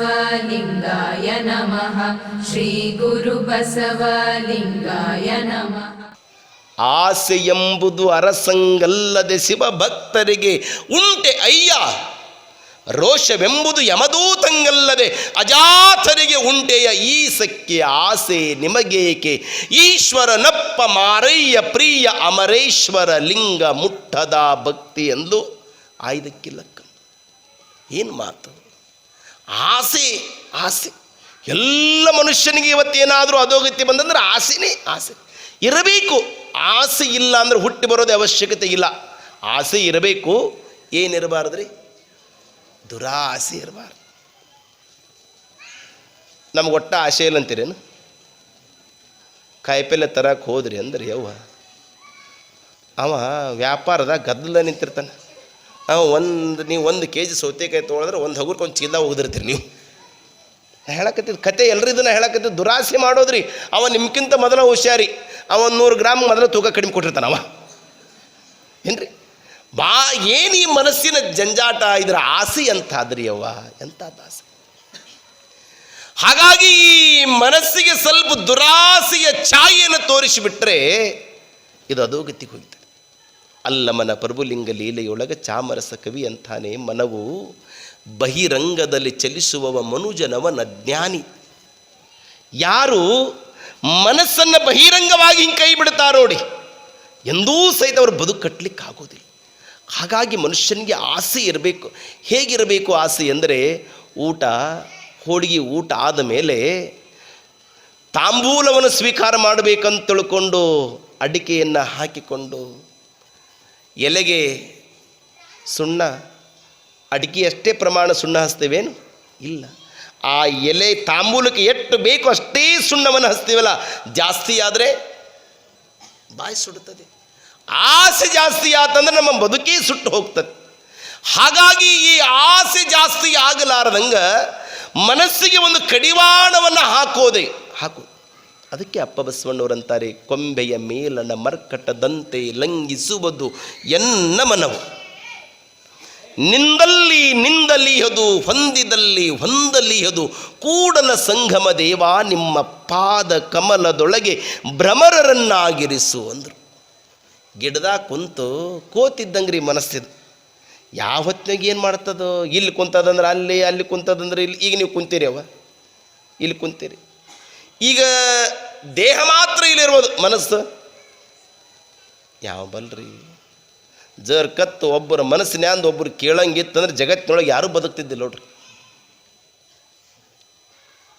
श्रीगुरुबसवलिङ्गाय नमः श्रीगुरुबसवलिङ्गाय नमः ಆಸೆ ಎಂಬುದು ಅರಸಂಗಲ್ಲದೆ ಶಿವಭಕ್ತರಿಗೆ ಉಂಟೆ ಅಯ್ಯ ರೋಷವೆಂಬುದು ಯಮದೂತಂಗಲ್ಲದೆ ಅಜಾತರಿಗೆ ಉಂಟೆಯ ಈ ಸಖ್ಯ ಆಸೆ ನಿಮಗೇಕೆ ಈಶ್ವರನಪ್ಪ ಮಾರಯ್ಯ ಪ್ರಿಯ ಅಮರೇಶ್ವರ ಲಿಂಗ ಮುಟ್ಟದ ಭಕ್ತಿ ಎಂದು ಆಯ್ದಕ್ಕಿಲ್ಲಕ್ಕ ಏನು ಮಾತು? ಆಸೆ ಆಸೆ. ಎಲ್ಲ ಮನುಷ್ಯನಿಗೆ ಇವತ್ತೇನಾದರೂ ಅಧೋಗತಿ ಬಂದಂದ್ರೆ ಆಸೆನೇ ಆಸೆ. ಇರಬೇಕು. ಆಸೆ ಇಲ್ಲ ಅಂದರೆ ಹುಟ್ಟಿ ಬರೋದೇ ಅವಶ್ಯಕತೆ ಇಲ್ಲ. ಆಸೆ ಇರಬೇಕು. ಏನಿರಬಾರ್ದ್ರಿ ದುರಾಸೆ ಇರಬಾರ್ದು. ನಮ್ಗೆ ಒಟ್ಟ ಆಸೆ ಇಲ್ಲ ಅಂತೀರೇನು? ಕಾಯಿಪಲ್ಲೆ ತರಕ್ಕೆ ಹೋದ್ರಿ ಅಂದ್ರೆ ಯವ್ವ ಅವ ವ್ಯಾಪಾರದ ಗದ್ದಲ ನಿಂತಿರ್ತಾನೆ. ಒಂದು, ನೀವು ಒಂದು ಕೆ ಜಿ ಸೌತೆಕಾಯಿ ತೊಗೊಳಿದ್ರೆ ಒಂದು ಹಗುರ್ಕೊಂದು ಒಂದು ಚೀಲ ಹೋಗಿರ್ತೀರಿ ನೀವು. ಹೇಳಕತ್ತಿದ್ದು ಕತೆ ಎಲ್ಲರಿದನ್ನ ಇದನ್ನ ಹೇಳಕತ್ತಿದ್ದು ದುರಾಸೆ ಮಾಡೋದ್ರಿ. ಅವ ನಿಮ್ಗಿಂತ ಮೊದಲ ಹುಷಾರಿ. ಅವ ನೂರು ಗ್ರಾಮ್ ಮೊದಲ ತೂಕ ಕಡಿಮೆ ಕೊಟ್ಟಿರ್ತಾನ ಅವ. ಏನ್ರಿ? ಬಾ, ಏನು ಈ ಮನಸ್ಸಿನ ಜಂಜಾಟ ಇದರ ಆಸೆ ಎಂಥಾದ್ರಿ ಅವ್ವ? ಎಂಥದ್ದು ಆಸೆ? ಹಾಗಾಗಿ ಈ ಮನಸ್ಸಿಗೆ ಸ್ವಲ್ಪ ದುರಾಸೆಯ ಛಾಯೆಯನ್ನು ತೋರಿಸಿಬಿಟ್ರೆ ಇದು ಅಧೋಗತಿಗೆ ಹೋಗ್ತದೆ ಅಲ್ಲಮನ ಪ್ರಭುಲಿಂಗ ಲೀಲೆಯೊಳಗ ಚಾಮರಸ ಕವಿ ಅಂತಾನೆ ಮನವು, ಬಹಿರಂಗದಲ್ಲಿ ಚಲಿಸುವವ ಮನುಜನವನ ಜ್ಞಾನಿ. ಯಾರು ಮನಸ್ಸನ್ನು ಬಹಿರಂಗವಾಗಿ ಹಿಂಗೆ ಕೈ ಬಿಡ್ತಾರೋ ನೋಡಿ, ಎಂದೂ ಸಹಿತ ಅವರು ಬದುಕು ಕಟ್ಟಲಿಕ್ಕೆ ಆಗೋದಿಲ್ಲ ಹಾಗಾಗಿ ಮನುಷ್ಯನಿಗೆ ಆಸೆ ಇರಬೇಕು. ಹೇಗಿರಬೇಕು ಆಸೆ ಅಂದರೆ, ಊಟ, ಹೋಳಿಗೆ ಊಟ ಆದ ಮೇಲೆ ತಾಂಬೂಲವನ್ನು ಸ್ವೀಕಾರ ಮಾಡಬೇಕಂತ ತಿಳ್ಕೊಂಡು ಅಡಿಕೆಯನ್ನು ಹಾಕಿಕೊಂಡು ಎಲೆಗೆ ಸುಣ್ಣ ಅಡಿಕೆ ಅಷ್ಟೇ ಪ್ರಮಾಣ ಸುಣ್ಣ ಹಚ್ತೇವೇನು? ಇಲ್ಲ. ಆ ಎಲೆ ತಾಂಬೂಲಕ್ಕೆ ಎಷ್ಟು ಬೇಕು ಅಷ್ಟೇ ಸುಣ್ಣವನ್ನು ಹಚ್ತೀವಲ್ಲ, ಜಾಸ್ತಿ ಆದರೆ ಬಾಯಿ ಸುಡುತ್ತದೆ. ಆಸೆ ಜಾಸ್ತಿ ಆತಂದ್ರೆ ನಮ್ಮ ಬದುಕೇ ಸುಟ್ಟು ಹೋಗ್ತದೆ. ಹಾಗಾಗಿ ಈ ಆಸೆ ಜಾಸ್ತಿ ಆಗಲಾರದಂಗ ಮನಸ್ಸಿಗೆ ಒಂದು ಕಡಿವಾಣವನ್ನು ಹಾಕೋದೆ ಹಾಕು ಅದಕ್ಕೆ ಅಪ್ಪ ಬಸವಣ್ಣವರಂತಾರೆ, ಕೊಂಬೆಯ ಮೇಲನ ಮರ್ಕಟದಂತೆ ಲಂಘಿಸುವುದು ಎನ್ನ ಮನವು? ನಿಂದಲ್ಲಿ ನಿಂದಲಿಯದು, ಹೊಂದಿದಲ್ಲಿ ಹೊಂದಲಿಯದು ಕೂಡಲ ಸಂಗಮ ದೇವ, ನಿಮ್ಮ ಪಾದ ಕಮಲದೊಳಗೆ ಭ್ರಮರರನ್ನಾಗಿರಿಸು ಅಂದರು. ಗಿಡದಾಗ ಕುಂತು ಕೋತಿದ್ದಂಗ್ರಿ ಮನಸ್ಸಿದು ಯಾವ ಹೊತ್ತಿನಾಗ ಏನು ಮಾಡ್ತದೋ? ಇಲ್ಲಿ ಕುಂತದಂದ್ರೆ ಅಲ್ಲಿ ಅಲ್ಲಿ ಕುಂತದಂದ್ರೆ ಇಲ್ಲಿ, ಈಗ ನೀವು ಕುಂತೀರಿ ಅವ? ಇಲ್ಲಿ ಕುಂತೀರಿ. ಈಗ ದೇಹ ಮಾತ್ರ ಇಲ್ಲಿರ್ಬೋದು. ಮನಸ್ಸು? ಯಾವ ಬಲ್ರಿ ಜರ್ ಕತ್ತು ಒಬ್ಬರ ಮನಸ್ಸಿನ್ಯಾಂದು ಒಬ್ಬರು ಕೇಳಂಗಿತ್ತಂದ್ರೆ ಜಗತ್ತಿನೊಳಗೆ ಯಾರೂ ಬದುಕ್ತಿದ್ದಿಲ್ಲ ನೋಡ್ರಿ.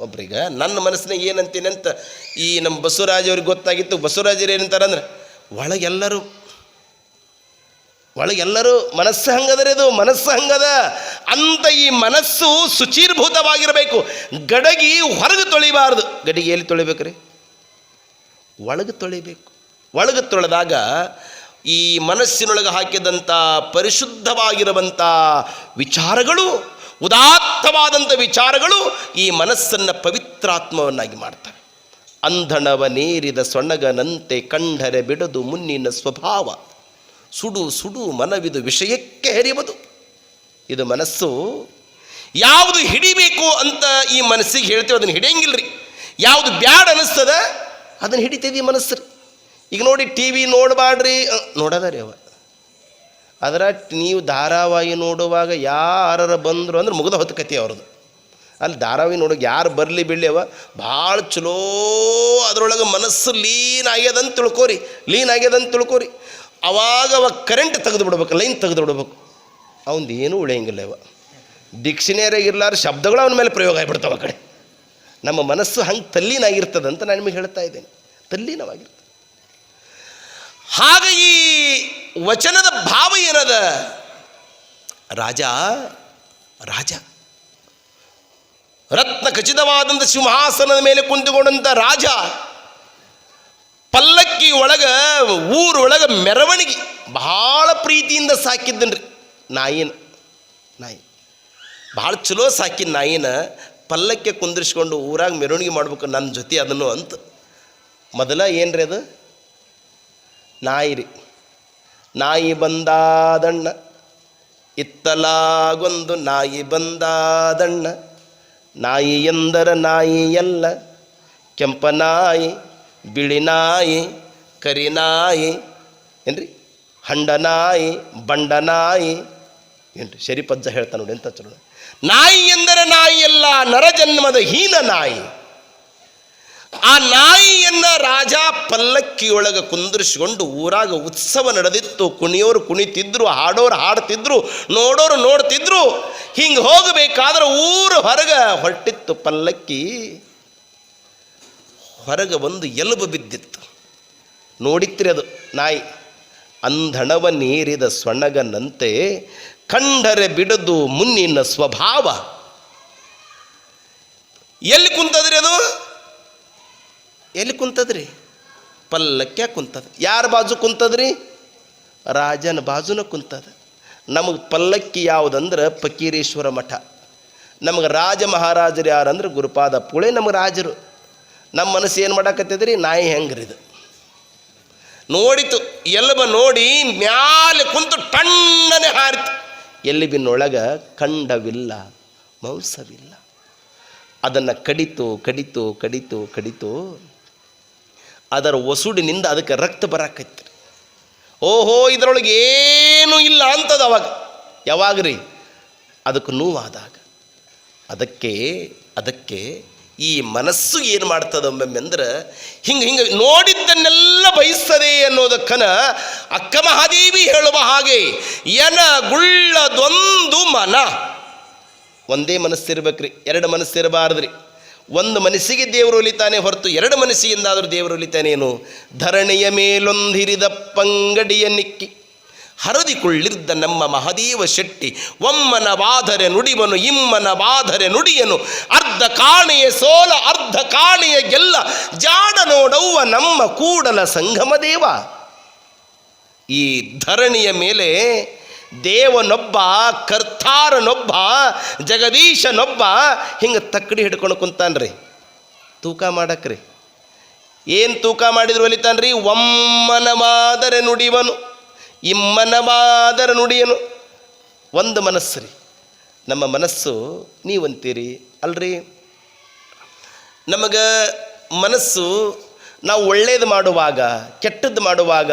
ಒಬ್ರಿಗೆ ನನ್ನ ಮನಸ್ಸಿನಾಗ ಏನಂತೀನಿ ಅಂತ ಈ ನಮ್ಮ ಬಸವರಾಜ್ ಅವ್ರಿಗೆ ಗೊತ್ತಾಗಿತ್ತು. ಬಸವರಾಜರು ಏನಂತಾರಂದ್ರೆ ಒಳಗೆಲ್ಲರೂ ಒಳಗೆಲ್ಲರೂ ಮನಸ್ಸು ಹಂಗದರೆ ಅದು, ಮನಸ್ಸು ಹಂಗದ. ಅಂತ ಈ ಮನಸ್ಸು ಶುಚೀರ್ಭೂತವಾಗಿರಬೇಕು ಗಡಗಿ ಹೊರಗೆ ತೊಳಿಬಾರದು. ಗಡಿಗೆ ಎಲ್ಲಿ ತೊಳಿಬೇಕ್ರಿ? ಒಳಗೆ ತೊಳಿಬೇಕು. ಒಳಗೆ ತೊಳೆದಾಗ ಈ ಮನಸ್ಸಿನೊಳಗೆ ಹಾಕಿದಂಥ ಪರಿಶುದ್ಧವಾಗಿರುವಂಥ ವಿಚಾರಗಳು, ಉದಾತ್ತವಾದಂಥ ವಿಚಾರಗಳು ಈ ಮನಸ್ಸನ್ನು ಪವಿತ್ರಾತ್ಮವನ್ನಾಗಿ ಮಾಡ್ತವೆ. ಅಂಧಣವನೇರಿದ ಸೊಣಗನಂತೆ ಕಂಡರೆ ಬಿಡದು ಮುನ್ನಿನ ಸ್ವಭಾವ. ಸುಡು ಸುಡು ಮನವಿದು ವಿಷಯಕ್ಕೆ ಹೆರಿಯುವುದು. ಇದು ಮನಸ್ಸು ಯಾವುದು ಹಿಡಿಬೇಕು ಅಂತ ಈ ಮನಸ್ಸಿಗೆ ಹೇಳ್ತೇವೆ, ಅದನ್ನು ರೀ ಯಾವುದು ಬ್ಯಾಡ್ ಅನಿಸ್ತದ, ಅದನ್ನು ಹಿಡಿತೈತಿ ಈ ಮನಸ್ಸು ಈಗ ನೋಡಿ, ಟಿ ವಿ ನೋಡಬಾಡ್ರಿ ನೋಡದ ರೀ ಅವ. ಅದರ ನೀವು ಧಾರಾವಾಹಿ ನೋಡುವಾಗ ಯಾರ ಬಂದರು ಅಂದ್ರೆ ಮುಗಿದ ಹೊತ್ತು ಅವ್ರದ್ದು. ಅಲ್ಲಿ ಧಾರಾವಾಹಿ ನೋಡೋಕೆ ಯಾರು ಬರಲಿ ಅವ, ಭಾಳ ಚಲೋ ಅದರೊಳಗೆ ಮನಸ್ಸು ಲೀನ್ ಆಗ್ಯದಂತ ತಿಳ್ಕೋರಿ, ಲೀನ್ ಆಗ್ಯದಂತ ತಿಳ್ಕೋರಿ. ಅವಾಗ ಅವಾಗ ಕರೆಂಟ್ ತೆಗೆದು ಬಿಡ್ಬೇಕು ಲೈನ್ ತೆಗೆದು ಬಿಡ್ಬೇಕು. ಅವಂದು ಏನೂ ಉಳಿಯಂಗಿಲ್ಲ ಅವ ಡಿಕ್ಷನರಿ ಇರ್ಲಾರ ಶಬ್ದಗಳು ಅವನ ಮೇಲೆ ಪ್ರಯೋಗ ಆಗಿಬಿಡ್ತಾವ ಆ ಕಡೆ. ನಮ್ಮ ಮನಸ್ಸು ಹಂಗೆ ತಲ್ಲೀನಾಗಿರ್ತದೆ ಅಂತ ನಾನು ನಿಮಗೆ ಹೇಳ್ತಾ ಇದ್ದೇನೆ. ತಲ್ಲೀನವಾಗಿರ್ತದೆ. ಹಾಗೆ ಈ ವಚನದ ಭಾವ ಏನದ? ರಾಜ ರಾಜ. ರತ್ನ ಖಚಿತವಾದಂಥ ಸಿಂಹಾಸನದ ಮೇಲೆ ಕುಂತುಕೊಂಡಂಥ ರಾಜ ಪಲ್ಲಕ್ಕಿ ಒಳಗ ಊರೊಳಗೆ ಮೆರವಣಿಗೆ ಬಹಳ ಪ್ರೀತಿಯಿಂದ ಸಾಕಿದ್ದನ್ರಿ. ನಾಯಿನ, ನಾಯಿ. ಭಾಳ ಚಲೋ ಸಾಕಿನ ನಾಯಿನ ಪಲ್ಲಕ್ಕೆ ಕುಂದಿರಿಸ್ಕೊಂಡು ಊರಾಗ ಮೆರವಣಿಗೆ ಮಾಡ್ಬೇಕು ನನ್ನ ಜೊತೆ ಅದನ್ನು ಅಂತ. ಮೊದಲ ರೀ ಅದು? ನಾಯಿ ರೀ. ನಾಯಿ ಬಂದಾದಣ್ಣ, ಇತ್ತಲಾಗೊಂದು ನಾಯಿ ಬಂದಾದಣ್ಣ. ನಾಯಿ ಎಂದರ ನಾಯಿ ಎಲ್ಲ, ಕೆಂಪ ನಾಯಿ, ಬಿಳಿ ನಾಯಿ, ಕರಿ ನಾಯಿ, ಏನ್ರಿ? ಹಂಡ ನಾಯಿ, ಬಂಡ ನಾಯಿ ಏನ್ರಿ ಶರಿಪಜ್ಜ ಹೇಳ್ತಾನೆ ನೋಡಿ, ಎಂತ ಚಲೋ ನಾಯಿ ಎಂದರೆ ನಾಯಿ ನರಜನ್ಮದ ಹೀನ ನಾಯಿ. ಆ ನಾಯಿಯನ್ನ ರಾಜ ಪಲ್ಲಕ್ಕಿಯೊಳಗೆ ಕುಂದಿರಿಸಿಕೊಂಡು ಊರಾಗ ಉತ್ಸವ ನಡೆದಿತ್ತು. ಕುಣಿಯೋರು ಕುಣಿತಿದ್ರು, ಹಾಡೋರು ಹಾಡ್ತಿದ್ರು, ನೋಡೋರು ನೋಡ್ತಿದ್ರು. ಹಿಂಗೆ ಹೋಗಬೇಕಾದ್ರೆ ಊರು ಹೊರಗೆ ಹೊರಟಿತ್ತು ಪಲ್ಲಕ್ಕಿ. ಹೊರಗೆ ಒಂದು ಎಲುಬು ಬಿದ್ದಿತ್ತು. ನೋಡಿತ್ರಿ ಅದು ನಾಯಿ. ಅಂಧಣವ ನೀರಿದ ಸೊಣಗನಂತೆ ಕಂಡರೆ ಬಿಡದು ಮುನ್ನಿನ ಸ್ವಭಾವ. ಎಲ್ಲಿ ಕುಂತದ್ರಿ ಅದು? ಎಲ್ಲಿ ಕುಂತದ್ರಿ? ಪಲ್ಲಕ್ಕ ಕುಂತದ. ಯಾರ ಬಾಜು ಕುಂತದ್ರಿ? ರಾಜನ ಬಾಜುನ ಕುಂತದ. ನಮಗೆ ಪಲ್ಲಕ್ಕಿ ಯಾವುದಂದ್ರೆ ಫಕೀರೇಶ್ವರ ಮಠ. ನಮಗೆ ರಾಜ ಮಹಾರಾಜರು ಯಾರಂದ್ರೆ ಗುರುಪಾದ ಪುಳೆ ನಮಗೆ ರಾಜರು. ನಮ್ಮ ಮನಸ್ಸು ಏನು ಮಾಡಾಕತ್ತಿದ್ರಿ? ನಾಯಿ ಹೆಂಗ್ರಿದು ನೋಡಿತು ಎಲ್ಬ ನೋಡಿ ಮ್ಯಾಲೆ ಕುಂತು ಟಣ್ಣನೆ ಹಾರಿತು. ಎಲ್ಲಿಬಿನೊಳಗ ಕಂಡವಿಲ್ಲ ಮಾಂಸವಿಲ್ಲ. ಅದನ್ನು ಕಡಿತು ಕಡಿತು ಕಡಿತು ಕಡಿತು, ಅದರ ಒಸುಡಿನಿಂದ ಅದಕ್ಕೆ ರಕ್ತ ಬರಾಕೈತ್ರಿ. ಓಹೋ, ಇದರೊಳಗೆ ಏನೂ ಇಲ್ಲ ಅಂತದ ಅವಾಗ. ಯಾವಾಗ ರೀ ಅದಕ್ಕೆ ನೋವಾದಾಗ. ಅದಕ್ಕೆ ಅದಕ್ಕೆ ಈ ಮನಸ್ಸು ಏನು ಮಾಡ್ತದೆ ಒಮ್ಮೊಮ್ಮೆ ಅಂದ್ರೆ, ಹಿಂಗೆ ಹಿಂಗೆ ನೋಡಿದ್ದನ್ನೆಲ್ಲ ಬಯಸ್ತದೆ ಅನ್ನೋದಕ್ಕನ ಅಕ್ಕ ಮಹಾದೇವಿ ಹೇಳುವ ಹಾಗೆ, ಎನ ಗುಳ್ಳದೊಂದು ಮನ. ಒಂದೇ ಮನಸ್ಸಿರ್ಬೇಕ್ರಿ, ಎರಡು ಮನಸ್ಸಿರಬಾರ್ದ್ರಿ. ಒಂದು ಮನಸ್ಸಿಗೆ ದೇವರು ಒಲಿತಾನೆ ಹೊರತು ಎರಡು ಮನಸ್ಸಿಗಿಂದಾದರೂ ದೇವರು ಒಲಿತಾನೇನು? ಧರಣಿಯ ಮೇಲೊಂದಿರಿದ ಪಂಗಡಿಯ ನಿಕ್ಕಿ. ಹರದಿಕೊಳ್ಳಿದ್ದ ನಮ್ಮ ಮಹದೇವ ಶೆಟ್ಟಿ, ಒಮ್ಮನ ಬಾಧರೆ ನುಡಿವನು, ಇಮ್ಮನ ಬಾಧರೆ ನುಡಿಯನು, ಅರ್ಧ ಕಾಣೆಯ ಸೋಲ, ಅರ್ಧ ಕಾಣೆಯ ಗೆಲ್ಲ ಜಾಡ ನೋಡವ್ವ ನಮ್ಮ ಕೂಡಲ ಸಂಗಮ ದೇವ. ಈ ಧರಣಿಯ ಮೇಲೆ ದೇವನೊಬ್ಬ, ಕರ್ತಾರನೊಬ್ಬ, ಜಗದೀಶನೊಬ್ಬ ಹಿಂಗೆ ತಕ್ಕಡಿ ಹಿಡ್ಕೊಂಡು ಕುಂತಾನ್ರಿ. ತೂಕ ಮಾಡಕ್ರಿ. ಏನು ತೂಕ ಮಾಡಿದ್ರು ಒಲಿತಾನ್ರಿ? ಒಮ್ಮನವಾದರೆ ನುಡಿವನು ಇಮ್ಮನವಾದರೆ ನುಡಿಯನು. ಒಂದು ಮನಸ್ಸು ರೀ ನಮ್ಮ ಮನಸ್ಸು ನೀವಂತೀರಿ ಅಲ್ರಿ? ನಮಗೆ ಮನಸ್ಸು ನಾವು ಒಳ್ಳೇದು ಮಾಡುವಾಗ, ಕೆಟ್ಟದ್ದು ಮಾಡುವಾಗ,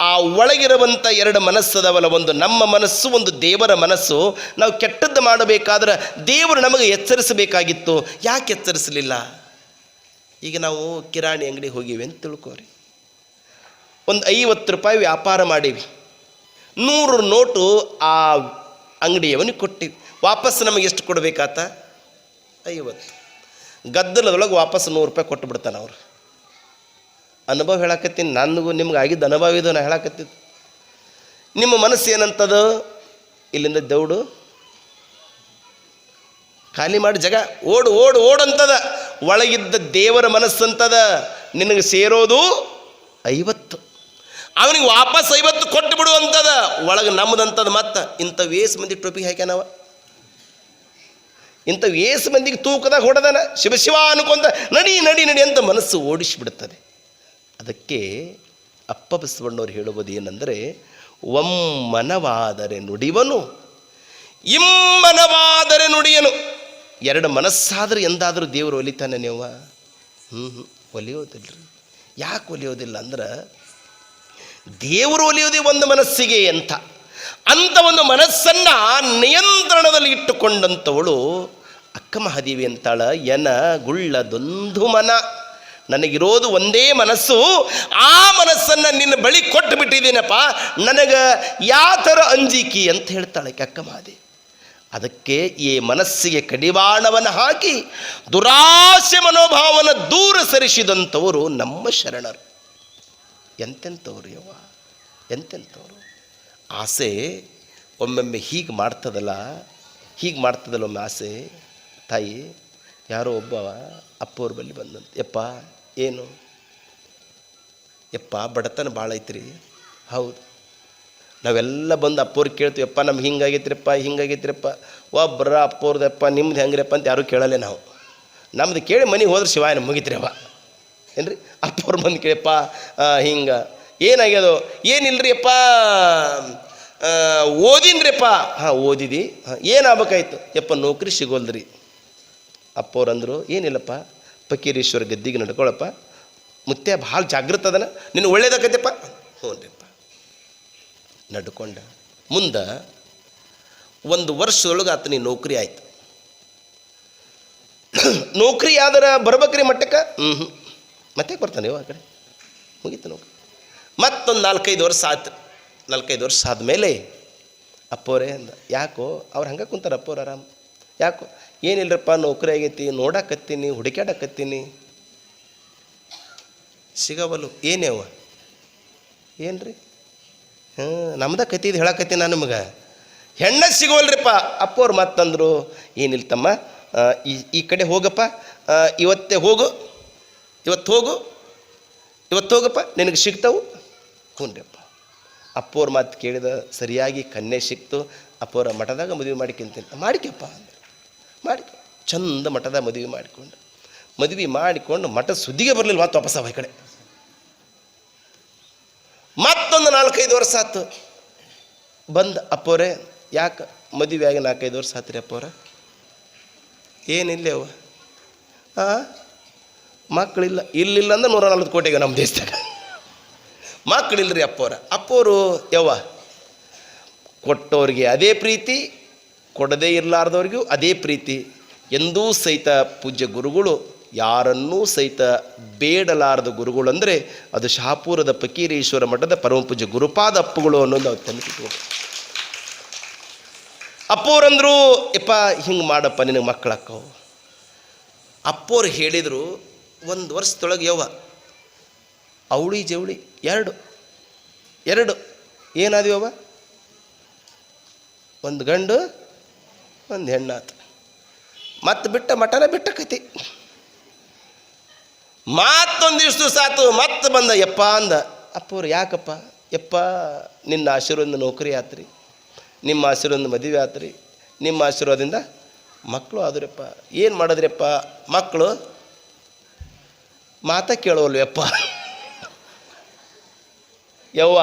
ಆ ಒಳಗಿರುವಂಥ ಎರಡು ಮನಸ್ಸದವಲ್ಲ ಒಂದು ನಮ್ಮ ಮನಸ್ಸು, ಒಂದು ದೇವರ ಮನಸ್ಸು. ನಾವು ಕೆಟ್ಟದ್ದು ಮಾಡಬೇಕಾದ್ರೆ ದೇವರು ನಮಗೆ ಎಚ್ಚರಿಸಬೇಕಾಗಿತ್ತು. ಯಾಕೆ ಎಚ್ಚರಿಸಲಿಲ್ಲ? ಈಗ ನಾವು ಕಿರಾಣಿ ಅಂಗಡಿ ಹೋಗಿವೆ ಅಂತ ತಿಳ್ಕೋರಿ. ಒಂದು ಐವತ್ತು ರೂಪಾಯಿ ವ್ಯಾಪಾರ ಮಾಡೀವಿ. ನೂರು ನೋಟು ಆ ಅಂಗಡಿಯವನಿಗೆ ಕೊಟ್ಟಿದ್ದು ವಾಪಸ್ ನಮಗೆ ಎಷ್ಟು ಕೊಡಬೇಕಾತ ಐವತ್ತು. ಗದ್ದಲದೊಳಗೆ ವಾಪಸ್ ನೂರು ರೂಪಾಯಿ ಕೊಟ್ಟು ಬಿಡ್ತಾನೆ ಅವರು. ಅನುಭವ ಹೇಳಕತ್ತೀನಿ. ನನಗೂ ನಿಮ್ಗೆ ಆಗಿದ್ದ ಅನುಭವ ಇದು ನಾ ಹೇಳಕತ್ತಿದ್ದು ನಿಮ್ಮ ಮನಸ್ಸು ಏನಂತದ? ಇಲ್ಲಿಂದ ದೌಡು. ಖಾಲಿ ಮಾಡಿ ಜಗ. ಓಡು ಓಡು ಓಡು ಅಂತದ ಒಳಗಿದ್ದ ದೇವರ ಮನಸ್ಸಂತದ. ನಿನಗೆ ಸೇರೋದು ಐವತ್ತು. ಅವನಿಗೆ ವಾಪಸ್ ಐವತ್ತು ಕೊಟ್ಟು ಬಿಡುವಂಥದ ಒಳಗೆ ನಮ್ಮದಂತದ ಮತ್ತೆ. ಇಂಥ ವೇಸ್ ಮಂದಿ ಟೊಪಿ ಹಾಕ್ಯಾನವ. ಇಂಥ ವೇಸ್ ಮಂದಿಗೆ ತೂಕದಾಗ ಹೊಡೆದನ, ಶಿವ ಶಿವ ಅನ್ಕೊಂತ ನಡಿ ನಡಿ ನಡಿ ಅಂತ ಮನಸ್ಸು ಓಡಿಸಿಬಿಡುತ್ತದೆ ಅದಕ್ಕೆ ಅಪ್ಪ ಬಸವಣ್ಣವ್ರು ಹೇಳುವುದು ಏನಂದರೆ ಒಮ್ಮನವಾದರೆ ನುಡಿವನು, ಇಮ್ಮನವಾದರೆ ನುಡಿಯನು. ಎರಡು ಮನಸ್ಸಾದರೂ ಎಂದಾದರೂ ದೇವರು ಒಲಿತಾನೆ ನೀವು ಹ್ಞೂ ಹ್ಞೂ ಒಲಿಯೋದಿಲ್ಲ ಯಾಕೆ ಒಲಿಯೋದಿಲ್ಲ ಅಂದ್ರೆ ದೇವರು ಒಲಿಯುವುದೇ ಒಂದು ಮನಸ್ಸಿಗೆ ಅಂತ. ಅಂಥ ಒಂದು ಮನಸ್ಸನ್ನು ನಿಯಂತ್ರಣದಲ್ಲಿ ಇಟ್ಟುಕೊಂಡಂಥವಳು ಅಕ್ಕ ಮಹಾದೇವಿ ಅಂತಾಳ, ಎನ ಗುಳ್ಳದೊಂದು ಮನ. ನನಗಿರೋದು ಒಂದೇ ಮನಸ್ಸು, ಆ ಮನಸ್ಸನ್ನು ನಿನ್ನ ಬಳಿ ಕೊಟ್ಟು ಬಿಟ್ಟಿದ್ದೀನಪ್ಪ ನನಗೆ ಯಾವ ಥರ ಅಂಜಿಕೆ ಅಂತ ಹೇಳ್ತಾಳೆ ಅಕ್ಕ ಮಹಾದೇವಿ. ಅದಕ್ಕೆ ಈ ಮನಸ್ಸಿಗೆ ಕಡಿವಾಣವನ್ನು ಹಾಕಿ ದುರಾಸೆ ಮನೋಭಾವನ ದೂರ ಸರಿಸಿದಂಥವರು ನಮ್ಮ ಶರಣರು. ಎಂತೆಂಥವ್ರು ಯವ್ವ? ಎಂತೆಂಥವ್ರು? ಆಸೆ ಒಮ್ಮೊಮ್ಮೆ ಹೀಗೆ ಮಾಡ್ತದಲ್ಲ ಹೀಗೆ ಮಾಡ್ತದಲ್ಲ ಒಮ್ಮೆ ಆಸೆ? ತಾಯಿ, ಯಾರೋ ಒಬ್ಬ ಅಪ್ಪವ್ರ ಬಳಿ ಬಂದಂತ, ಯಪ್ಪ, ಏನು? ಯಪ್ಪ, ಬಡತನ ಭಾಳ ಐತ್ರಿ. ಹೌದು. ನಾವೆಲ್ಲ ಬಂದು ಅಪ್ಪವ್ರಿಗೆ ಕೇಳ್ತೀವಿ, ಯಪ್ಪ, ನಮ್ಗೆ ಹಿಂಗಾಗೈತ್ರಿಪ್ಪ ಹಿಂಗಾಗೈತ್ರಿಪ್ಪ. ಒಬ್ಬರ ಅಪ್ಪವ್ರದಪ್ಪ, ನಿಮ್ದು ಹೆಂಗ್ರಪ್ಪ? ಅಂತ ಯಾರೂ ಕೇಳಲ್ಲ ನಾವು. ನಮ್ದು ಕೇಳಿ ಮನೆಗೆ ಹೋದ್ರೆ ಶಿವಾಯನ ಮುಗಿತ್ರಿ ಅವ ಏನ್ರಿ? ಅಪ್ಪವ್ರು ಬಂದು ಕೇಳಪ್ಪ ಹಿಂಗೆ. ಏನಾಗ್ಯದೋ? ಏನಿಲ್ರಿ ಅಪ್ಪ ಓದಿನ್ರಿಪ್ಪ ಹಾಂ, ಓದಿದಿ. ಹಾಂ, ಏನಾಗಬೇಕಾಯ್ತು? ಯಪ್ಪ, ನೌಕರಿ ಸಿಗೋಲ್ದ್ರಿ. ಅಪ್ಪವ್ರಂದ್ರು ಏನಿಲ್ಲಪ್ಪ? ಫಕೀರೇಶ್ವರ ಗದ್ದಿಗೆ ನಡ್ಕೊಳಪ್ಪ. ಮತ್ತೆ ಭಾಳ ಜಾಗೃತ ಅದನ. ನಿನ್ನ ಒಳ್ಳೇದಾಗತ್ತಪ್ಪ ರೀಪ್ಪ ನಡ್ಕೊಂಡ. ಮುಂದೆ ಒಂದು ವರ್ಷದೊಳಗೆ ಆತನಿಗೆ ನೌಕರಿ ಆಯ್ತು. ನೌಕರಿ ಆದ್ರೆ ಬರ್ಬೇಕ್ರಿ ಮಟ್ಟಕ್ಕೆ? ಹ್ಞೂ ಹ್ಞೂ ಮತ್ತೆ ಬರ್ತಾನೆ ಇವ ಆ ಕಡೆ. ಮುಗೀತು ನೋಡಿ. ಮತ್ತೊಂದು ನಾಲ್ಕೈದು ವರ್ಷ ಆಯ್ತು. ನಾಲ್ಕೈದು ವರ್ಷ ಆದಮೇಲೆ ಅಪ್ಪೋರೇ ಅಂದ, ಯಾಕೋ ಅವ್ರು ಹಂಗೆ ಕುಂತಾರೆ ಅಪ್ಪೋರು ಆರಾಮ್. ಯಾಕೋ ಏನಿಲ್ಲರಪ್ಪ ನೌಕರಿ ಆಗೈತಿ, ನೋಡಾಕತ್ತೀನಿ, ಹುಡುಕ್ಯಾಡಕತ್ತೀನಿ. ಸಿಗವಲ್ಲು ಏನೇವ ಏನ್ರಿ? ಹಾಂ ನಮ್ದ ಇದು ಹೇಳಕತ್ತೀನಿ ನಾನು ನಿಮಗೆ. ಹೆಣ್ಣ ಸಿಗೋಲ್ರಿಪ್ಪ ಅಪ್ಪೋರು ಮತ್ತಂದರು ಏನಿಲ್ಲ ತಮ್ಮ ಈ ಈ ಕಡೆ ಹೋಗಪ್ಪ ಇವತ್ತೇ ಹೋಗು. ಇವತ್ತು ಹೋಗು. ಇವತ್ತು ಹೋಗಪ್ಪ, ನಿನಗೆ ಸಿಗ್ತಾವು? ಹ್ಞೂನ್ರಿಪ್ಪ ಅಪ್ಪೋರ ಮಾತು ಕೇಳಿದ ಸರಿಯಾಗಿ ಕನ್ನೆ ಸಿಕ್ತು. ಅಪ್ಪೋರ ಮಠದಾಗ ಮದುವೆ ಮಾಡಿಕೊಂತೀನಿ ಮಾಡಿಕೆಪ್ಪ ಅಂದ್ರೆ. ಮಾಡಿ ಚಂದ ಮಠದ ಮದುವೆ ಮಾಡಿಕೊಂಡು. ಮದುವೆ ಮಾಡಿಕೊಂಡು ಮಠ ಸುದ್ದಿಗೆ ಬರಲಿಲ್ಲ ಮತ್ತು ವಾಪಸ್ ಅವ ಈ ಕಡೆ. ಮತ್ತೊಂದು ನಾಲ್ಕೈದು ವರ್ಷ ಆತು. ಬಂದ ಅಪ್ಪೋರೆ, ಯಾಕೆ ಮದುವೆ ಆಗಿ ನಾಲ್ಕೈದು ವರ್ಷ ಆತ್ರಿ ಅಪ್ಪೋರ? ಏನಿಲ್ಲ ಅವ ಹಾಂ ಮಕ್ಕಳಿಲ್ಲ, ಇಲ್ಲಿಲ್ಲ ಅಂದ್ರೆ ನೂರ ನಲ್ವತ್ತು ಕೋಟಿಗೆ ನಮ್ಮ ದೇಶದಾಗ. ಮಕ್ಕಳಿಲ್ಲರಿ ಅಪ್ಪವ್ರ. ಅಪ್ಪವರು ಯವ್ವ? ಕೊಟ್ಟವ್ರಿಗೆ ಅದೇ ಪ್ರೀತಿ, ಕೊಡದೇ ಇರಲಾರ್ದವ್ರಿಗೂ ಅದೇ ಪ್ರೀತಿ. ಎಂದೂ ಸಹಿತ ಪೂಜ್ಯ ಗುರುಗಳು, ಯಾರನ್ನೂ ಸಹಿತ ಬೇಡಲಾರದ ಗುರುಗಳು ಅಂದರೆ ಅದು ಶಹಾಪುರದ ಫಕೀರೇಶ್ವರ ಮಠದ ಪರಮ ಪೂಜ್ಯ ಗುರುಪಾದ ಅಪ್ಪುಗಳು ಅನ್ನೋದು ಅವ್ರು ತಂದು ಅಪ್ಪವ್ರಂದ್ರು, ಯಪ್ಪ, ಹಿಂಗೆ ಮಾಡಪ್ಪ ನಿನಗೆ ಮಕ್ಕಳಕ್ಕವು ಅಪ್ಪವ್ರು ಹೇಳಿದರು ಒಂದು ವರ್ಷದೊಳಗೆ ಯವ್ವ. ಅವಳಿ ಜವಳಿ ಎರಡು. ಎರಡು. ಏನಾದ್ಯವ ಒಂದು ಗಂಡು, ಒಂದು ಹೆಣ್ಣಾತ. ಮತ್ತೆ ಬಿಟ್ಟ ಮಠನ ಬಿಟ್ಟ ಕತಿ ಮತ್ತೊಂದಿಷ್ಟು ಸಾತು, ಮತ್ತೆ ಬಂದ, ಯಪ್ಪ ಅಂದ. ಅಪ್ಪವ್ರು ಯಾಕಪ್ಪ? ಯಪ್ಪ, ನಿನ್ನ ಆಶೀರ್ವಾದ ನೌಕರಿ ಆತ್ರಿ. ನಿಮ್ಮ ಆಶೀರ್ವಾದ ಮದುವೆ ಆತ್ರಿ. ನಿಮ್ಮ ಆಶೀರ್ವಾದದಿಂದ ಮಕ್ಕಳು ಆದ್ರಪ್ಪ. ಏನು ಮಾಡಿದ್ರಪ್ಪ? ಮಕ್ಕಳು ಮಾತ ಕೇಳೋಲ್ವಪ್ಪ? ಯವ್ವ,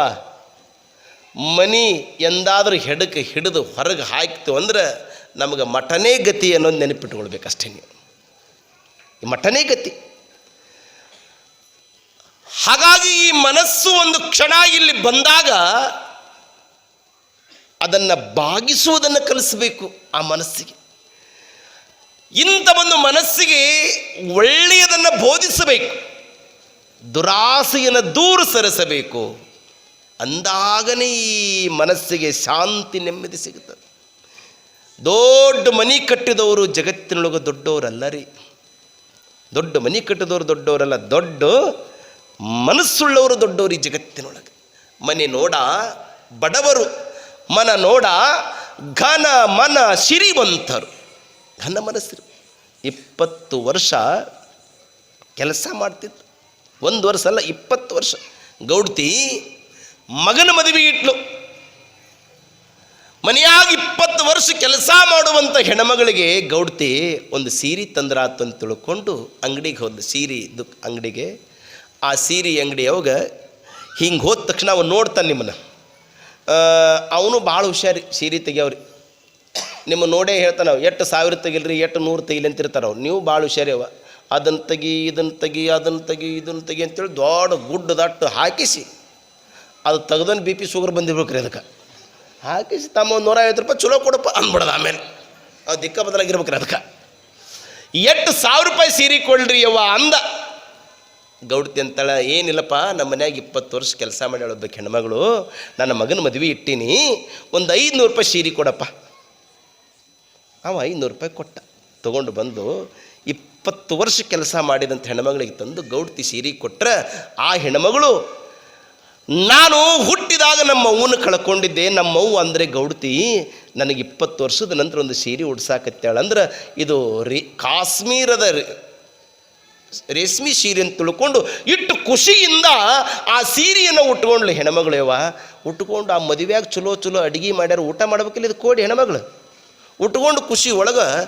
ಮನಿ ಎಂದಾದರೂ ಹೆಡಕ್ಕೆ ಹಿಡಿದು ಹೊರಗೆ ಹಾಕ್ತು ಅಂದ್ರೆ ನಮಗೆ ಮಠನೇ ಗತಿ ಅನ್ನೋದು ನೆನಪಿಟ್ಕೊಳ್ಬೇಕಷ್ಟೇ ನೀವು. ಈ ಮಠನೇ ಗತಿ. ಹಾಗಾಗಿ ಈ ಮನಸ್ಸು ಒಂದು ಕ್ಷಣ ಇಲ್ಲಿ ಬಂದಾಗ ಅದನ್ನು ಬಾಗಿಸುವುದನ್ನು ಕಲಿಸಬೇಕು ಆ ಮನಸ್ಸಿಗೆ. ಇಂಥ ಒಂದು ಮನಸ್ಸಿಗೆ ಒಳ್ಳೆಯದನ್ನು ಬೋಧಿಸಬೇಕು. ದುರಾಸೆಯನ್ನು ದೂರ ಸರಿಸಬೇಕು. ಅಂದಾಗನೇ ಈ ಮನಸ್ಸಿಗೆ ಶಾಂತಿ ನೆಮ್ಮದಿ ಸಿಗುತ್ತದೆ. ದೊಡ್ಡ ಮನೆ ಕಟ್ಟಿದವರು ಜಗತ್ತಿನೊಳಗೆ ದೊಡ್ಡವರಲ್ಲ ರೀ ದೊಡ್ಡ ಮನೆ ಕಟ್ಟಿದವರು ದೊಡ್ಡವರಲ್ಲ, ದೊಡ್ಡ ಮನಸ್ಸುಳ್ಳವರು ದೊಡ್ಡವರು ಈ ಜಗತ್ತಿನೊಳಗೆ. ಮನೆ ನೋಡ, ಬಡವರು, ಮನ ನೋಡ, ಘನ ಮನ, ಸಿರಿವಂತರು. ಘನ ಮನಸ್ಸಿರು. ಇಪ್ಪತ್ತು ವರ್ಷ ಕೆಲಸ ಮಾಡ್ತಿತ್ತು. ಒಂದು ವರ್ಷ ಅಲ್ಲ, ಇಪ್ಪತ್ತು ವರ್ಷ. ಗೌಡ್ತಿ, ಮಗನ ಮದುವೆ ಇಟ್ಲು. ಮನೆಯಾಗ ಇಪ್ಪತ್ತು ವರ್ಷ ಕೆಲಸ ಮಾಡುವಂಥ ಹೆಣಮಗಳಿಗೆ ಗೌಡ್ತಿ ಒಂದು ಸೀರೆ ತಂದ್ರಾತು ಅಂತ ತಿಳ್ಕೊಂಡು ಅಂಗಡಿಗೆ ಹೋದ ಸೀರೆ ದುಃಖ ಅಂಗಡಿಗೆ. ಆ ಸೀರೆ ಅಂಗಡಿ ಹಿಂಗೆ ಹೋದ ತಕ್ಷಣ ಅವನು ನೋಡ್ತಾನೆ ನಿಮ್ಮನ್ನು. ಅವನು ಭಾಳ ಹುಷಾರಿ, ಸೀರೆ ತೆಗಿಯವ್ರಿ. ನಿಮ್ಮ ನೋಡೇ ಹೇಳ್ತಾನೆ ಎಷ್ಟು ಸಾವಿರ ತೆಗಿಲ್ರಿ, ಎಷ್ಟು ನೂರು ತೆಗಿಲಿ ಅಂತಿರ್ತಾರೆ ಅವ್ರು. ನೀವು ಭಾಳ ಹುಷಾರಿ ಅವ. ಅದನ್ನು ತೆಗಿ ಇದನ್ನು ತೆಗಿ ಅದನ್ನು ತೆಗಿ ಇದನ್ನು ತೆಗಿ ಅಂತೇಳಿ ದೊಡ್ಡ ಗುಡ್ಡ ದಟ್ಟು ಹಾಕಿಸಿ. ಅದು ತೆಗ್ದನ್ನು ಬಿ ಪಿ ಶುಗರ್ ಬಂದಿರ್ಬೇಕ್ರಿ ಅದಕ್ಕೆ. ಹಾಕಿಸಿ ತಮ್ಮ ಒಂದು ನೂರ ಐವತ್ತು ರೂಪಾಯಿ ಚಲೋ ಕೊಡಪ್ಪ ಅಂದ್ಬಿಡೋದು ಆಮೇಲೆ. ಅದು ದಿಕ್ಕ ಬದಲಾಗಿರ್ಬೇಕ್ರಿ ಅದಕ್ಕೆ. ಎಷ್ಟು ಸಾವಿರ ರೂಪಾಯಿ ಸೀರೆ ಕೊಡ್ರಿ ಯವ್ವ ಅಂದ. ಗೌಡ್ತಿ ಅಂತಾಳೆ, ಏನಿಲ್ಲಪ್ಪ, ನಮ್ಮ ಮನ್ಯಾಗ ಇಪ್ಪತ್ತು ವರ್ಷ ಕೆಲಸ ಮಾಡಿ ಹೇಳಬೇಕು ಹೆಣ್ಮಗಳು. ನನ್ನ ಮಗನ ಮದುವೆ ಇಟ್ಟೀನಿ, ಒಂದು ಐದುನೂರು ರೂಪಾಯಿ ಸೀರೆ ಕೊಡಪ್ಪ. ಅವ ಐನೂರು ರೂಪಾಯಿ ಕೊಟ್ಟ. ತೊಗೊಂಡು ಬಂದು ಇಪ್ಪತ್ತು ವರ್ಷ ಕೆಲಸ ಮಾಡಿದಂಥ ಹೆಣ್ಮಗಳಿಗೆ ತಂದು ಗೌಡ್ತಿ ಸೀರೆ ಕೊಟ್ಟರೆ ಆ ಹೆಣ್ಮಗಳು, ನಾನು ಹುಟ್ಟಿದಾಗ ನಮ್ಮ ಅವ್ವನ ಕಳ್ಕೊಂಡಿದ್ದೆ. ನಮ್ಮ ಅವ್ವ ಅಂದರೆ ಗೌಡ್ತಿ, ನನಗೆ ಇಪ್ಪತ್ತು ವರ್ಷದ ನಂತರ ಒಂದು ಸೀರೆ ಉಡ್ಸಾಕತ್ತಾಳಂದ್ರೆ ಇದು ರೇ, ಕಾಶ್ಮೀರದ ರೇಷ್ಮಿ ಸೀರೆ ಅಂತ ತಿಳ್ಕೊಂಡು ಇಟ್ಟು ಖುಷಿಯಿಂದ ಆ ಸೀರೆಯನ್ನು ಉಟ್ಕೊಂಡ್ಲು ಹೆಣ್ಮಗಳೇವ. ಉಟ್ಕೊಂಡು ಆ ಮದುವೆಯಾಗ ಚಲೋ ಚಲೋ ಅಡುಗೆ ಮಾಡ್ಯಾರ, ಊಟ ಮಾಡ್ಬೇಕಿಲ್ಲ ಇದು ಕೋಡಿ ಹೆಣ್ಮಗಳು. ಉಟ್ಕೊಂಡು ಖುಷಿ ಒಳಗೆ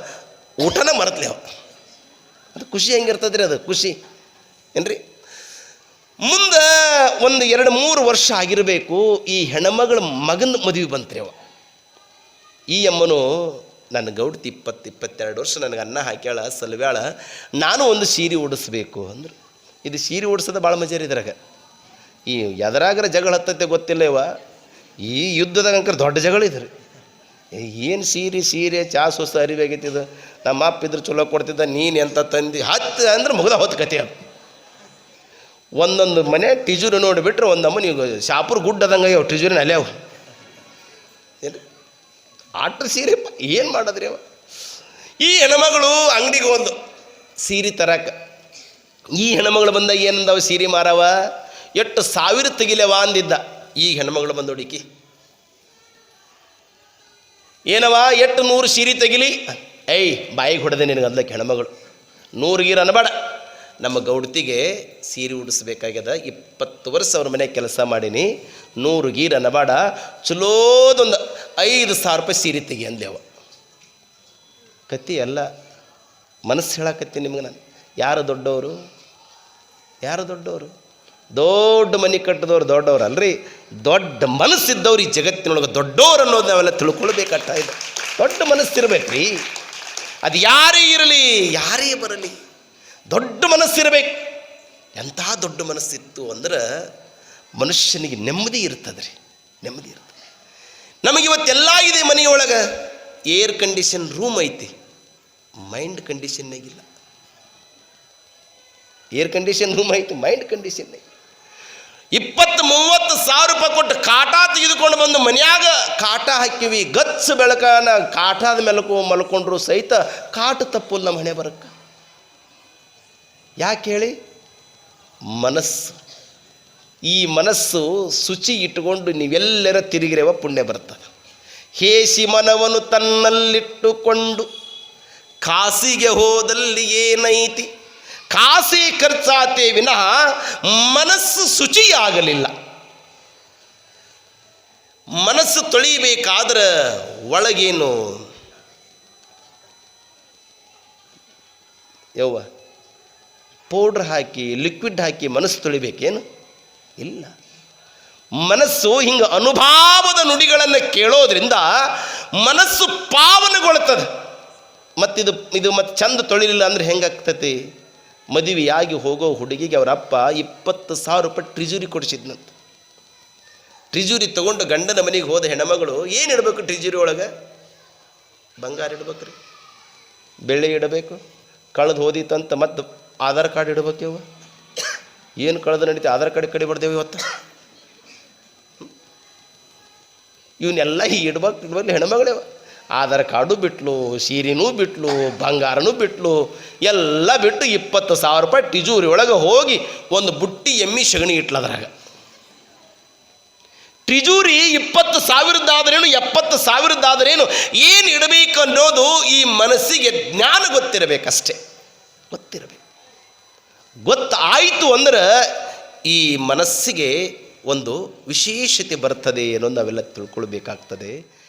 ಊಟನ ಮರತ್ಲಿ ಅವ. ಅದು ಖುಷಿ ಹೆಂಗಿರ್ತದ್ರಿ ಅದು? ಖುಷಿ. ಏನ್ರಿ? ಮುಂದೆ ಒಂದು ಎರಡು ಮೂರು ವರ್ಷ ಆಗಿರಬೇಕು, ಈ ಹೆಣ್ಮಗಳ ಮಗನ ಮದುವೆ ಬಂತ್ರಿ ಅವ. ಈ ಅಮ್ಮನು ನನ್ನ ಗೌಡ್ತಿ ಇಪ್ಪತ್ತು ಇಪ್ಪತ್ತೆರಡು ವರ್ಷ ನನಗೆ ಅನ್ನ ಹಾಕ್ಯಾಳ, ಸಲ್ವ್ಯಾಳ, ನಾನು ಒಂದು ಸೀರೆ ಉಡಿಸ್ಬೇಕು ಅಂದ್ರೆ. ಇದು ಸೀರೆ ಉಡ್ಸೋದು ಭಾಳ ಮಜಾರಿ ಇದ್ರಾಗ. ಈ ಎದರಾಗ್ರ ಜಗಳ ಹತ್ತತ್ತೆ ಗೊತ್ತಿಲ್ಲ ಇವ. ಈ ಯುದ್ಧದಾಗ ಅಂಕರ್ ದೊಡ್ಡ ಜಗಳ ಇದ್ರಿ. ಏನು ಸೀರೆ ಸೀರೆ, ಚಾ ಸೊಸ ಅರಿವಾಗೈತಿದು? ನಮ್ಮ ಅಪ್ಪ ಇದ್ರೆ ಚಲೋ ಕೊಡ್ತಿದ್ದ, ನೀನು ಎಂತ ತಂದು? ಹತ್ತು ಅಂದ್ರೆ ಮುಗ್ದ ಹೊತ್ತು ಕತೆ ಅದು. ಒಂದೊಂದು ಮನೆ ಟಿಜೂರಿ ನೋಡಿಬಿಟ್ರೆ ಒಂದಮ್ಮ ನೀವು ಶಾಪುರ್ ಗುಡ್ಡದಂಗೆ ಅವು ಟಿಜೂರಿನ ಅಲೆ ಅವು. ಏನು ಆಟ್ರ ಸೀರೆ ಏನು ಮಾಡೋದ್ರಿ ಅವ? ಈ ಹೆಣ್ಮಗಳು ಅಂಗಡಿಗೆ ಒಂದು ಸೀರೆ ತರಕ. ಈ ಹೆಣ್ಮಗಳು ಬಂದಾಗ ಏನಂದವ ಸೀರೆ ಮಾರವ? ಎಷ್ಟು ಸಾವಿರ ತೆಗಿಲೆವ ಅಂದಿದ್ದ. ಈ ಹೆಣ್ಮಗಳು ಬಂದು ಹುಡುಕಿ ಏನವ ಎಷ್ಟು ನೂರು ಸೀರೆ ತೆಗಿಲಿ? ಏಯ್, ಬಾಯಿಗೆ ಹೊಡೆದೆ ನಿನಗೆ ಅಂದಕ್ಕೆ ಹೆಣ್ಮಗಳು. ನೂರು ಗೀರು ಅನ್ಬೇಡ ನಮ್ಮ ಗೌಡತಿಗೆ ಸೀರೆ ಉಡಿಸ್ಬೇಕಾಗ್ಯದ. ಇಪ್ಪತ್ತು ವರ್ಷ ಅವ್ರ ಮನೆ ಕೆಲಸ ಮಾಡೀನಿ. ನೂರು ಗೀರು ಅನ್ನಬೇಡ. ಚಲೋದೊಂದು ಐದು ಸಾವಿರ ರೂಪಾಯಿ ಸೀರೆ ತೆಗಿ ಅಂದೆವ ಕತ್ತಿ ಅಲ್ಲ. ಮನಸ್ಸು ಹೇಳಕತ್ತಿ ನಿಮ್ಗೆ ನಾನು. ಯಾರು ದೊಡ್ಡವರು? ಯಾರು ದೊಡ್ಡವರು? ದೊಡ್ಡ ಮನೆ ಕಟ್ಟಿದವ್ರು ದೊಡ್ಡವ್ರು ಅಲ್ರಿ ದೊಡ್ಡ ಮನಸ್ಸಿದ್ದವ್ರು ಈ ಜಗತ್ತಿನೊಳಗೆ ದೊಡ್ಡವ್ರು ಅನ್ನೋದು ನಾವೆಲ್ಲ ಇದೆ. ದೊಡ್ಡ ಮನಸ್ಸಿರ್ಬೇಕ್ರಿ. ಅದು ಯಾರೇ ಇರಲಿ, ಯಾರೇ ಬರಲಿ, ದೊಡ್ಡ ಮನಸ್ಸಿರಬೇಕು. ಎಂಥ ದೊಡ್ಡ ಮನಸ್ಸಿತ್ತು ಅಂದ್ರೆ ಮನುಷ್ಯನಿಗೆ ನೆಮ್ಮದಿ ಇರ್ತದೆ ರೀ ನೆಮ್ಮದಿ ಇರ್ತದೆ. ನಮಗೆ ಇವತ್ತೆಲ್ಲ ಇದೆ ಮನೆಯೊಳಗೆ. ಏರ್ ಕಂಡೀಷನ್ ರೂಮ್ ಐತಿ. ಮೈಂಡ್ ಕಂಡೀಷನ್ನಾಗಿಲ್ಲ ಏರ್ ಕಂಡೀಷನ್ ರೂಮ್ ಐತಿ, ಮೈಂಡ್ ಕಂಡೀಷನ್ ಐತಿ ಇಪ್ಪತ್ತು ಮೂವತ್ತು ಸಾವಿರ ರೂಪಾಯಿ ಕೊಟ್ಟು ಕಾಟ ತೆಗೆದುಕೊಂಡು ಬಂದು ಮನ್ಯಾಗ ಕಾಟ ಹಾಕಿವಿ ಗಚ್ಚ ಬೆಳಕನ ಕಾಟಾದ ಮೆಲಕು ಮಲ್ಕೊಂಡ್ರು ಸಹಿತ ಕಾಟ ತಪ್ಪು ನಮ್ಮ ಹಣೆ ಬರಕ್ಕೆ. ಯಾಕೆ ಹೇಳಿ? ಮನಸ್ಸು. ಈ ಮನಸ್ಸು ಶುಚಿ ಇಟ್ಟುಕೊಂಡು ನೀವೆಲ್ಲರ ತಿರುಗಿರವ ಪುಣ್ಯ ಬರ್ತದೆ. ಹೇಸಿ ಮನವನ್ನು ತನ್ನಲ್ಲಿಟ್ಟುಕೊಂಡು, ಕಾಸಿಗೆ ಹೋದಲ್ಲಿ ಏನೈತಿ? ಕಾಸಿ ಖರ್ಚಾತೆ ವಿನಃ ಮನಸ್ಸು ಶುಚಿಯಾಗಲಿಲ್ಲ. ಮನಸ್ಸು ತೊಳಿಬೇಕಾದ್ರೆ ಒಳಗೇನು? ಯವ್ವ, ಪೌಡ್ರ್ ಹಾಕಿ, ಲಿಕ್ವಿಡ್ ಹಾಕಿ ಮನಸ್ಸು ತೊಳಿಬೇಕೇನು? ಇಲ್ಲ. ಮನಸ್ಸು ಹಿಂಗೆ ಅನುಭಾವದ ನುಡಿಗಳನ್ನು ಕೇಳೋದ್ರಿಂದ ಮನಸ್ಸು ಪಾವನಗೊಳ್ತದೆ. ಮತ್ತಿದು, ಇದು ಮತ್ತೆ ಚಂದ ತೊಳಿಲಿಲ್ಲ ಅಂದ್ರೆ ಹೆಂಗಾಗ್ತತಿ? ಮದುವೆಯಾಗಿ ಹೋಗೋ ಹುಡುಗಿಗೆ ಅವರ ಅಪ್ಪ ಇಪ್ಪತ್ತು ಸಾವಿರ ರೂಪಾಯಿ ಟ್ರಿಜುರಿ ಕೊಡಿಸಿದ್ನಂತ. ಟ್ರಿಜುರಿ ತಗೊಂಡು ಗಂಡನ ಮನೆಗೆ ಹೋದ ಹೆಣ್ಮಗಳು, ಏನು ಇಡಬೇಕು ಟ್ರಿಜುರಿ ಒಳಗೆ? ಬಂಗಾರ ಇಡ್ಬೇಕ್ರಿ. ಬೆಳ್ಳಿ ಇಡಬೇಕು. ಕಳೆದು ಹೋದಿತ್ತಂತ ಮತ್ತು ಆಧಾರ್ ಕಾರ್ಡ್ ಇಡಬೇಕು ಇವ. ಏನು ಕಳೆದು ನಡೀತಿ? ಆಧಾರ್ ಕಾರ್ಡ್ ಕಡೆ ಇವತ್ತು? ಇವನ್ನೆಲ್ಲ ಈ ಇಡ್ಬೇಕು ಇಡ್ಬೇಕು, ಹೆಣ್ಮಗಳೇವ. ಆಧಾರ್ ಕಾರ್ಡು ಬಿಟ್ಲು, ಸೀರೆನೂ ಬಿಟ್ಲು, ಬಂಗಾರನೂ ಬಿಟ್ಲು, ಎಲ್ಲ ಬಿಟ್ಟು ಇಪ್ಪತ್ತು ಸಾವಿರ ರೂಪಾಯಿ ಟಿಜೂರಿ ಒಳಗೆ ಹೋಗಿ ಒಂದು ಬುಟ್ಟಿ ಎಮ್ಮಿ ಸಗಣಿ ಇಟ್ಲದ್ರಾಗ. ಟಿಜೂರಿ ಇಪ್ಪತ್ತು ಸಾವಿರದ್ದಾದ್ರೇನು, ಎಪ್ಪತ್ತು ಸಾವಿರದ್ದಾದ್ರೇನು, ಏನು ಇಡಬೇಕು ಅನ್ನೋದು ಈ ಮನಸ್ಸಿಗೆ ಜ್ಞಾನ ಗೊತ್ತಿರಬೇಕಷ್ಟೆ. ಗೊತ್ತಿರಬೇಕು. ಗೊತ್ತಾಯಿತು ಅಂದ್ರೆ ಈ ಮನಸ್ಸಿಗೆ ಒಂದು ವಿಶೇಷತೆ ಬರ್ತದೆ ಅನ್ನೋದು ನಾವೆಲ್ಲ ತಿಳ್ಕೊಳ್ಬೇಕಾಗ್ತದೆ.